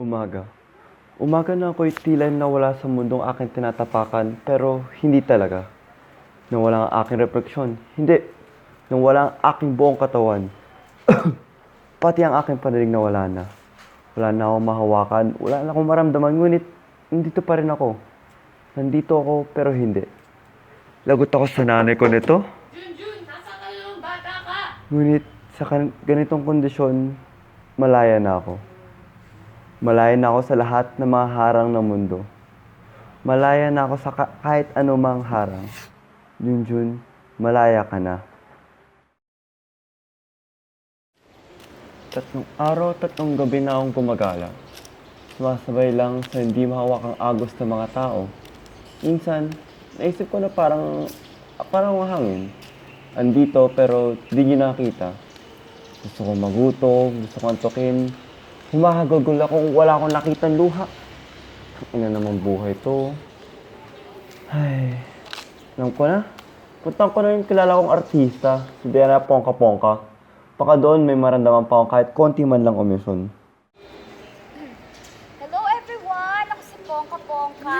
Umaga. Umaga na ako'y tila nawala sa mundong aking tinatapakan, pero hindi talaga. Nawala ang aking refleksyon. Hindi. Nawala ang aking buong katawan. Pati ang aking panalig nawala na. Wala na akong mahawakan, wala na akong maramdaman, ngunit nandito pa rin ako. Nandito ako, pero hindi. Lagot ako sa nanay ko nito. Junjun, nasa ka yung bata ka? Ngunit sa ganitong kondisyon, malaya na ako. Malaya na ako sa lahat ng mga harang ng mundo. Malaya na ako sa ka- kahit anumang harang. Junjun, malaya ka na. Tatlong araw, tatlong gabi na akong gumagala. Sumasabay lang sa hindi mahawak ang agos ng mga tao. Minsan, naisip ko na parang, parang hangin. Andito pero di niyo nakita. Gusto kong magutom, gusto kong antukin. Humahagagol ako kung wala akong nakitang luha. Ina naman buhay to. Ay, alam ko na. Puntan ko na yung kilala kong artista, si Diana Pongka Pongka. Baka doon may maramdaman pa akong kahit konti man lang umisyon. Hello everyone! Ako si Pongka Pongka.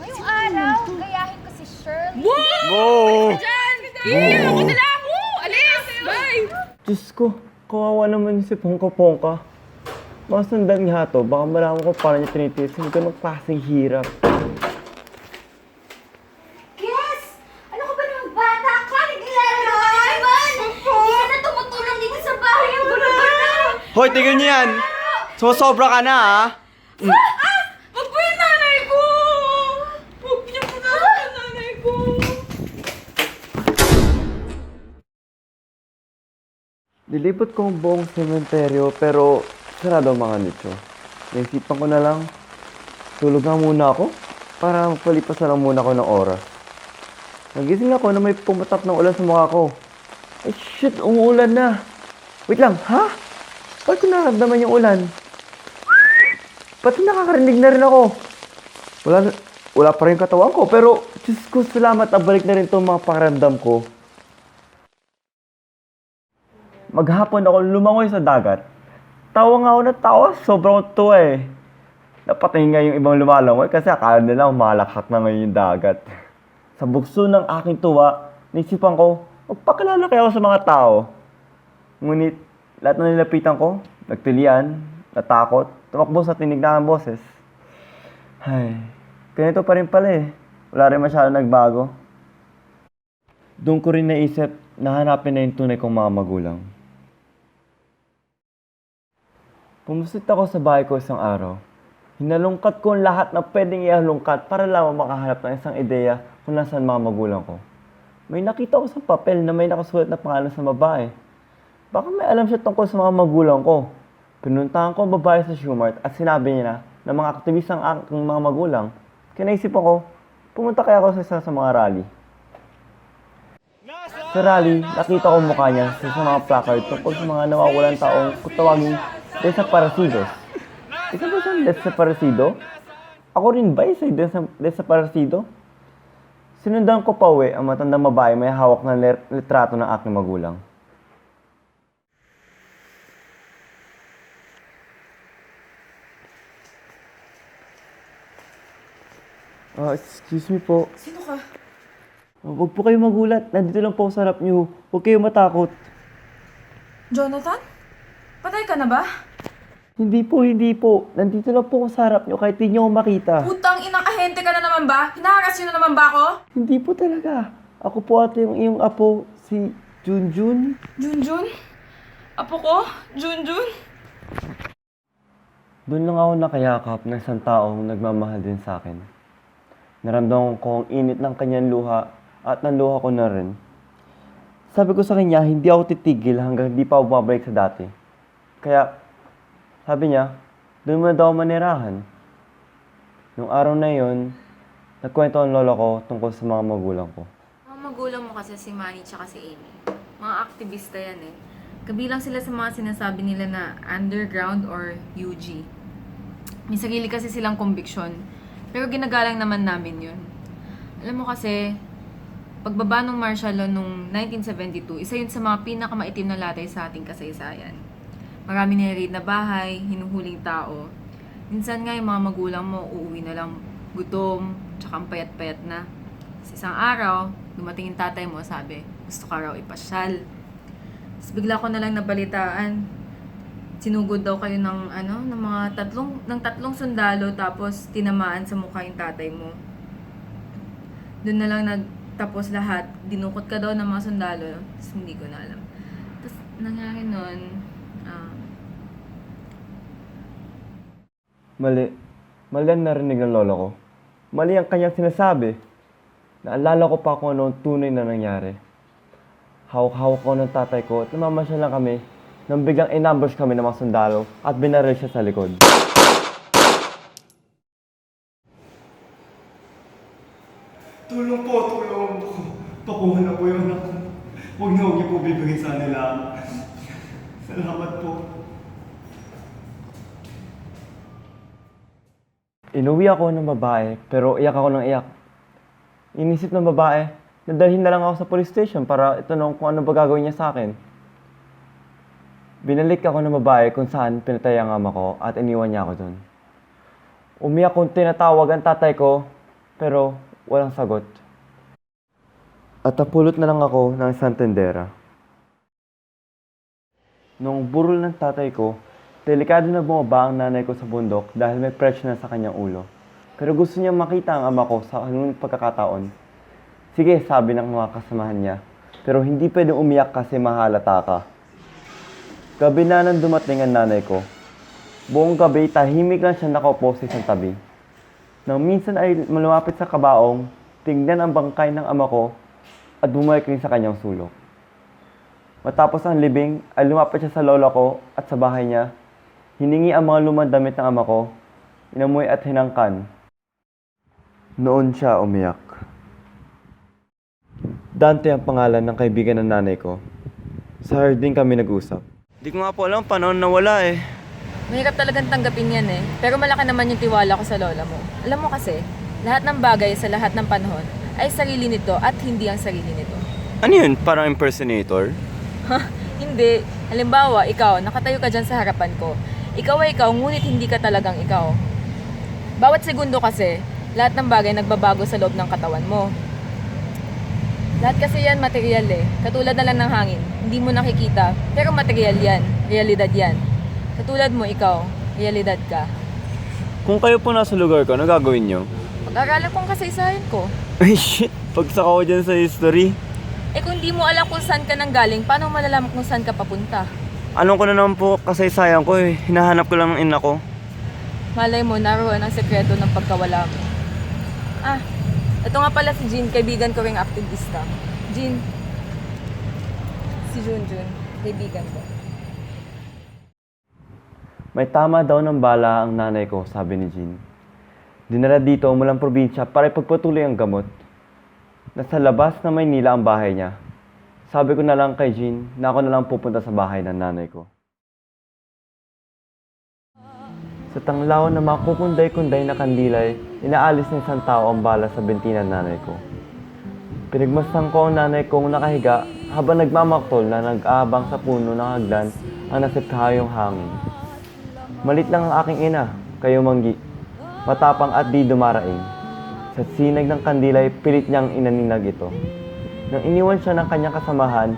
Ngayong araw, gayahin ko si Shirley. Wow! Diyan! Diyan! Ako na lang! Woo! Alis! Bye! Diyos ko, kawawa naman si Pongka Pongka. Masundan niya to, baka malaman ko paano niya tinitiis yung ganong klaseng hirap. Yes! Ano ka ba naman bata ka? Naglalaro ka na naman! Hindi ka na tumutulong dito sa bahay ang gulo-gulo! Hoy, tigil niyo yan! Sumasobra ka na, ah! Huwag po yung nanay ko! Huwag niyo po na yung nanay ko! Nilipot ko ang buong sementeryo pero sarado ang mga nicho. Naisipan ko na lang, tulog nga muna ako para magpalipas na lang muna ako ng oras. Nagising ako na may pumatak ng ulan sa mukha ko. Ay shit, umuulan na. Wait lang, ha? Bakit ko nararamdaman yung ulan? Pati nakakarinig na rin ako. Wala, na- wala pa rin katawan ko pero Diyos ko, salamat na balik na rin itong mga pakiramdam ko. Maghapon ako lumangoy sa dagat. Tawa nga ako na tawa. Sobrang tuwa eh. Napatayin nga yung ibang lumalangoy kasi akala nila malaksak na ngayon yung dagat. Sa bukso ng aking tuwa, naisipan ko, magpakilala kaya ako sa mga tao. Ngunit, lahat na nilapitan ko, nagtilian, natakot, tumakbo sa tinig na boses. Ay, ganito pa rin pala eh. Wala rin masyado nagbago. Doon ko rin naisip na hanapin na yung tunay kong mga magulang. Pumusit ako sa bahay ko isang araw. Hinalungkat ko ang lahat na pwedeng ihalungkat para lamang makahanap ng isang ideya kung nasaan mga magulang ko. May nakita ko sa papel na may nakasulat na pangalan sa babae. Baka may alam siya tungkol sa mga magulang ko. Pinuntahan ko ang babae sa Schumart at sinabi niya na na mga aktivist ang aking mga magulang. Kaya naisip ko, pumunta kaya ako sa isa sa mga rally. Sa rally, nakita ko mukha niya sa mga placard tungkol sa mga nawawalan taong kung tawagin desaparecidos. Isa ba siyang desaparecido? Ako rin ba isa desa- desaparecido? Sinundan ko pa uwi ang matandang babae may hawak ng ler- litrato ng aking magulang. Ah, excuse me po. Sino ka? Ah, Huwag po kayo magulat. Nandito lang po sa harap niyo. Huwag kayo matakot. Jonathan? Patay ka na ba? Hindi po, hindi po. Nandito lang po ako sa harap niyo kahit di niyo ako makita. Putang inang ahente ka na naman ba? Hinaharas yun na naman ba ako? Hindi po talaga. Ako po ate yung iyong apo, si Junjun. Junjun? Apo ko? Junjun? Doon lang ako nakayakap ng isang taong nagmamahal din sa akin. Naramdaman ko ang init ng kanyang luha at ng luha ko na rin. Sabi ko sa kanya, hindi ako titigil hanggang hindi pa ako bumabalik sa dati. Kaya, sabi niya, doon mo daw manirahan. Nung araw na yon, nagkwento ang lolo ko tungkol sa mga magulang ko. Mga magulang mo kasi si Manny tsaka si Amy. Mga aktivista yan eh. Kabilang sila sa mga sinasabi nila na underground or UG. May sarili kasi silang conviction. Pero ginagalang naman namin yun. Alam mo kasi, pagbaba ng martial law noong 1972, isa yun sa mga pinakamaitim na latay sa ating kasaysayan. Marami nire-raid na bahay, hinuhuling tao. Minsan nga yung mga magulang mo, uuwi na lang gutom, tsaka payat-payat na. Tapos isang araw, dumating yung tatay mo, sabi, gusto ka raw ipasyal. Tapos bigla ko na lang nabalitaan, sinugod daw kayo ng ano, ng mga tatlong ng tatlong sundalo tapos tinamaan sa mukha yung tatay mo. Doon na lang nagtapos lahat. Dinukot ka daw ng mga sundalo. Tapos hindi ko na alam. Tapos nangyari nun, ah, Mali. Mali ang narinig ng lolo ko. Mali ang kanyang sinasabi. Naalala ko pa kung ano ang tunay na nangyari. Hawak-hawak ko ng tatay ko at namamasya lang kami nang biglang inambush kami ng mga sundalo at binaril siya sa likod. Tulong po, tulong po. Pakuha na po yung anak ko. Huwag na huwag niyo po bibigay sa nila. Salamat po. Inuwi ako ng babae pero iyak ako ng iyak. Inisip ng babae, nadalhin na lang ako sa police station para itanong kung ano ba gagawin niya sa akin. Binalik ako ng babae kung saan pinatay ang ama ko at iniwan niya ako doon. Umiyak kong tinatawag ang tatay ko pero walang sagot. At napulot na lang ako ng isang tendera. Nung burol ng tatay ko, delikado na bumaba ang nanay ko sa bundok dahil may pressure na sa kanyang ulo. Pero gusto niya makita ang ama ko sa anong pagkakataon. Sige, sabi ng mga kasamahan niya. Pero hindi pwede umiyak kasi mahalata ka. Gabi na nang dumating ang nanay ko. Buong gabi, tahimik lang siya nakaupo sa isang tabi. Nang minsan ay malumapit sa kabaong, tingnan ang bangkay ng ama ko at bumalik rin sa kanyang sulok. Matapos ang libing, ay lumapit siya sa lola ko at sa bahay niya. Hiningi ang mga lumang damit ng ama ko, inamoy at hinangkan. Noon siya umiyak. Dante ang pangalan ng kaibigan ng nanay ko. Sa harding kami nag-usap. Di ko nga po alam paano nawala eh. mahirap talagang tanggapin yan eh. Pero malaki naman yung tiwala ko sa lola mo. Alam mo kasi, lahat ng bagay sa lahat ng panahon ay sarili nito at hindi ang sarili nito. Ano yun? Parang impersonator? Hindi. Halimbawa, ikaw, nakatayo ka dyan sa harapan ko. Ikaw ay ikaw, ngunit hindi ka talagang ikaw. Bawat segundo kasi, lahat ng bagay nagbabago sa loob ng katawan mo. Lahat kasi yan material eh. Katulad na lang ng hangin. Hindi mo nakikita, pero material yan. Realidad yan. Katulad mo, ikaw, realidad ka. Kung kayo po nasa lugar ko, ano gagawin nyo? Pag-aralan kong kasaysayan ko. Ay shit! Pagsak ako dyan sa history. Eh kung di mo alam kung saan ka nanggaling, paano mo malalaman kung saan ka papunta? Anong ko na naman po kasaysayan ko eh. Hinahanap ko lang ang ina ko. Malay mo, naroon ang sekreto ng pagkawala mo. Ah, ito nga pala si Jean, kaibigan ko ring aktivista. Jean, si Junjun, kaibigan ko. May tama daw ng bala ang nanay ko, sabi ni Jean. Dinala dito mulang probinsya para ipagpatuloy ang gamot. Nasa labas na Maynila ang bahay niya. Sabi ko na lang kay Jean na ako na lang pupunta sa bahay ng nanay ko. Sa tanglaw na makukunday-kunday na kandilay, inaalis ng isang tao ang bala sa binti ng nanay ko. Pinagmasdan ko ang nanay kong nakahiga habang nagmamaktol na nag-aabang sa puno ng hagdan ang nasipkahayong hangin. Malit lang ang aking ina, kayo manggi. Matapang at di dumaraing. Sa sinag ng kandilay, pilit niyang inaninag ito. Nang iniwan siya ng kanyang kasamahan,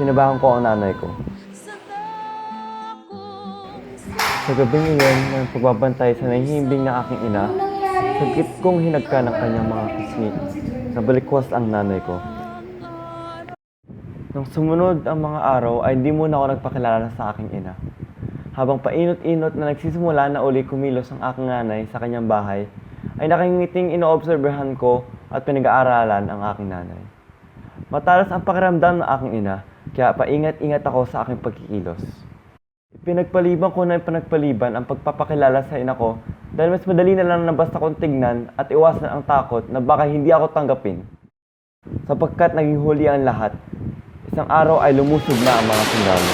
sinabahan ko ang nanay ko. Sa gabing iyon, ng pagbabantay sa nahihimbing ng aking ina, saglit kong hinagka ng kanyang mga pisngi. Nabalikwas ang nanay ko. Nang sumunod ang mga araw ay di muna ako nagpakilala sa aking ina. Habang painot-inot na nagsisimula na uli kumilos ang aking nanay sa kanyang bahay, ay nakangiting inoobserbahan ko at pinag-aaralan ang aking nanay. Matalas ang pakiramdam ng aking ina, kaya paingat-ingat ako sa aking pagkikilos. Pinagpaliban ko na pinagpaliban ang pagpapakilala sa ina ko dahil mas madali na lang na basta kong tignan at iwasan ang takot na baka hindi ako tanggapin. Sapagkat naging huli ang lahat, isang araw ay lumusog na ang mga sundalo.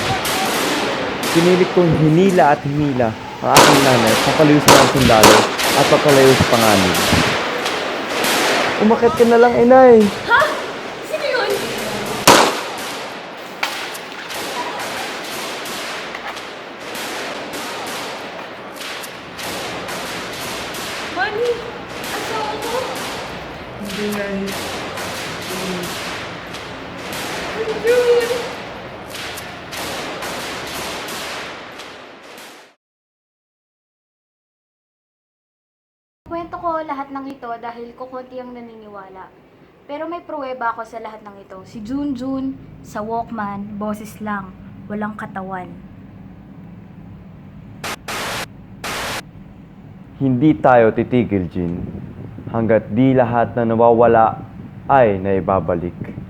Pinilit kong hinila at hinila ang aking nanay papalayo sa mga sundalo at papalayo sa panganib. Umakit ka na lang, inay! Tingnan. Ayun! Kwento ko lahat ng ito dahil kukunti ang naniniwala. Pero may pruweba ako sa lahat ng ito. Si Junjun, sa Walkman, boses lang, walang katawan. Hindi tayo titigil, Jin hanggat di lahat na nawawala ay naibabalik.